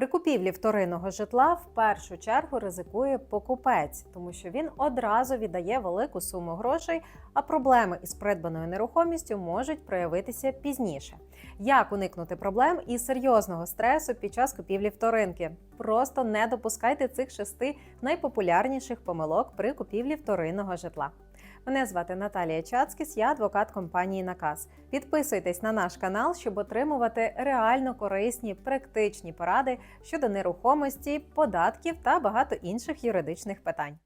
При купівлі вторинного житла в першу чергу ризикує покупець, тому що він одразу віддає велику суму грошей, а проблеми із придбаною нерухомістю можуть проявитися пізніше. Як уникнути проблем і серйозного стресу під час купівлі вторинки? Просто не допускайте цих шести найпопулярніших помилок при купівлі вторинного житла. Мене звати Наталія Чацкіс, я адвокат компанії Наказ. Підписуйтесь на наш канал, щоб отримувати реально корисні практичні поради щодо нерухомості, податків та багато інших юридичних питань.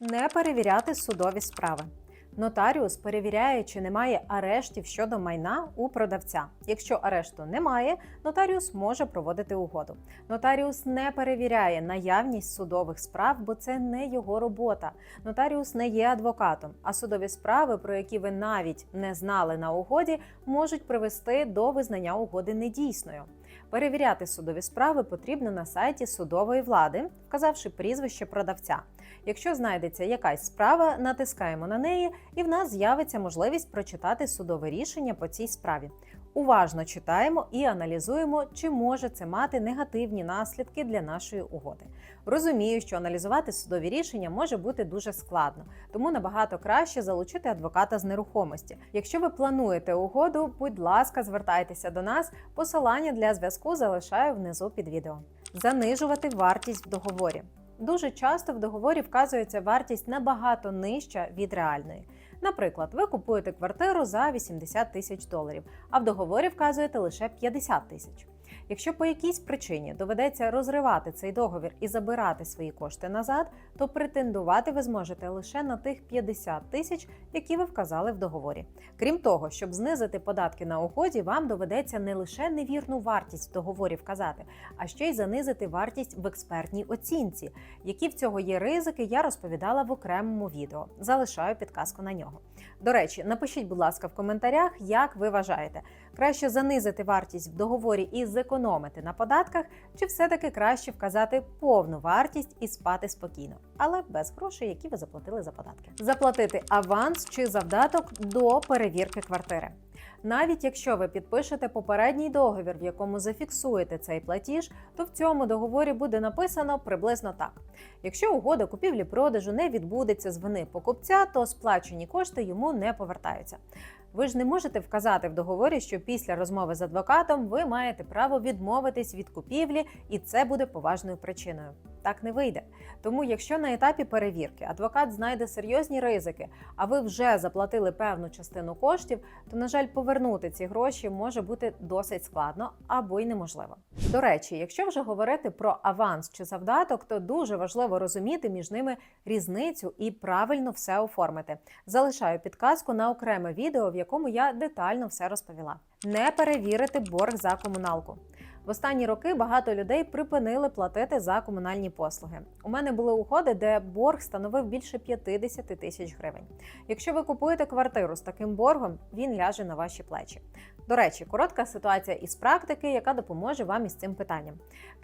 Не перевіряти судові справи. Нотаріус перевіряє, чи немає арештів щодо майна у продавця. Якщо арешту немає, нотаріус може проводити угоду. Нотаріус не перевіряє наявність судових справ, бо це не його робота. Нотаріус не є адвокатом, а судові справи, про які ви навіть не знали на угоді, можуть привести до визнання угоди недійсною. Перевіряти судові справи потрібно на сайті судової влади, вказавши прізвище продавця. Якщо знайдеться якась справа, натискаємо на неї, і в нас з'явиться можливість прочитати судове рішення по цій справі. Уважно читаємо і аналізуємо, чи може це мати негативні наслідки для нашої угоди. Розумію, що аналізувати судові рішення може бути дуже складно, тому набагато краще залучити адвоката з нерухомості. Якщо ви плануєте угоду, будь ласка, звертайтеся до нас. Посилання для зв'язку залишаю внизу під відео. Занижувати вартість в договорі. Дуже часто в договорі вказується вартість набагато нижча від реальної. Наприклад, ви купуєте квартиру за 80 тисяч доларів, а в договорі вказуєте лише 50 тисяч. Якщо по якійсь причині доведеться розривати цей договір і забирати свої кошти назад, то претендувати ви зможете лише на тих 50 тисяч, які ви вказали в договорі. Крім того, щоб знизити податки на угоді, вам доведеться не лише невірну вартість в договорі вказати, а ще й занизити вартість в експертній оцінці. Які в цього є ризики, я розповідала в окремому відео. Залишаю підказку на нього. До речі, напишіть, будь ласка, в коментарях, як ви вважаєте, краще занизити вартість в договорі і зекономити на податках, чи все-таки краще вказати повну вартість і спати спокійно, але без грошей, які ви заплатили за податки. Заплатити аванс чи завдаток до перевірки квартири. Навіть якщо ви підпишете попередній договір, в якому зафіксуєте цей платіж, то в цьому договорі буде написано приблизно так: якщо угода купівлі-продажу не відбудеться з вини покупця, то сплачені кошти йому не повертаються. Ви ж не можете вказати в договорі, що після розмови з адвокатом ви маєте право відмовитись від купівлі, і це буде поважною причиною. Так не вийде. Тому, якщо на етапі перевірки адвокат знайде серйозні ризики, а ви вже заплатили певну частину коштів, то, на жаль, повернути ці гроші може бути досить складно або й неможливо. До речі, якщо вже говорити про аванс чи завдаток, то дуже важливо розуміти між ними різницю і правильно все оформити. Залишаю підказку на окреме відео, в якому я детально все розповіла. Не перевірити борг за комуналку. В останні роки багато людей припинили платити за комунальні послуги. У мене були уходи, де борг становив більше 50 тисяч гривень. Якщо ви купуєте квартиру з таким боргом, він ляже на ваші плечі. До речі, коротка ситуація із практики, яка допоможе вам із цим питанням.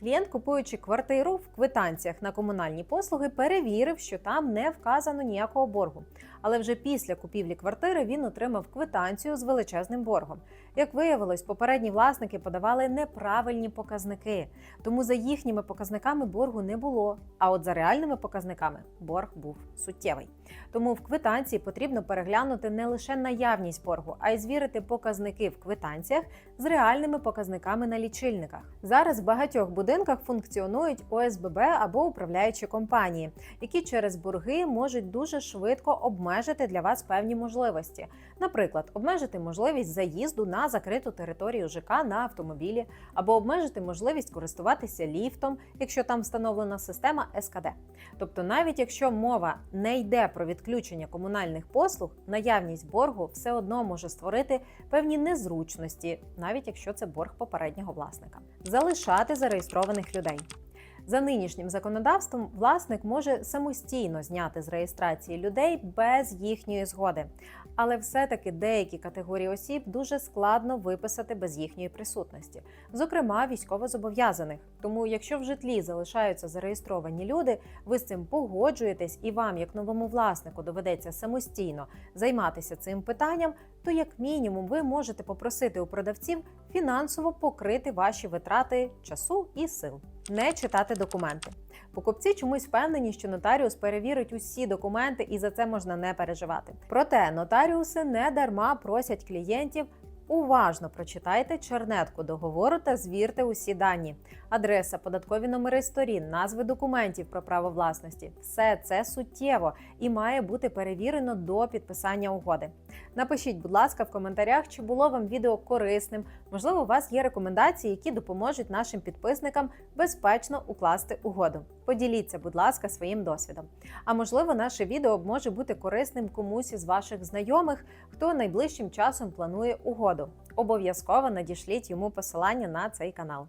Клієнт, купуючи квартиру в квитанціях на комунальні послуги, перевірив, що там не вказано ніякого боргу. Але вже після купівлі квартири він отримав квитанцію з величезним боргом. Як виявилось, попередні власники подавали неправильні показники, тому за їхніми показниками боргу не було. А от за реальними показниками борг був суттєвий. Тому в квитанції потрібно переглянути не лише наявність боргу, а й звірити показники в квитанціях з реальними показниками на лічильниках. Зараз в багатьох будинках функціонують ОСББ або управляючі компанії, які через борги можуть дуже швидко обмежити для вас певні можливості. Наприклад, обмежити можливість заїзду на закриту територію ЖК на автомобілі, або обмежити можливість користуватися ліфтом, якщо там встановлена система СКД. Тобто, навіть якщо мова не йде про відключення комунальних послуг, наявність боргу все одно може створити певні незручності, навіть якщо це борг попереднього власника. Залишати зареєстрованих людей. За нинішнім законодавством власник може самостійно зняти з реєстрації людей без їхньої згоди, але все-таки деякі категорії осіб дуже складно виписати без їхньої присутності, зокрема військовозобов'язаних. Тому, якщо в житлі залишаються зареєстровані люди, ви з цим погоджуєтесь, і вам, як новому власнику, доведеться самостійно займатися цим питанням, то як мінімум ви можете попросити у продавців фінансово покрити ваші витрати часу і сил. Не читати документи. Покупці чомусь впевнені, що нотаріус перевірить усі документи і за це можна не переживати. Проте нотаріуси не дарма просять клієнтів. Уважно прочитайте чернетку договору та звірте усі дані: адреса, податкові номери сторін, назви документів про право власності. Все це суттєво і має бути перевірено до підписання угоди. Напишіть, будь ласка, в коментарях, чи було вам відео корисним. Можливо, у вас є рекомендації, які допоможуть нашим підписникам безпечно укласти угоду. Поділіться, будь ласка, своїм досвідом. А можливо, наше відео може бути корисним комусь із ваших знайомих, хто найближчим часом планує угоду. Обов'язково надішліть йому посилання на цей канал.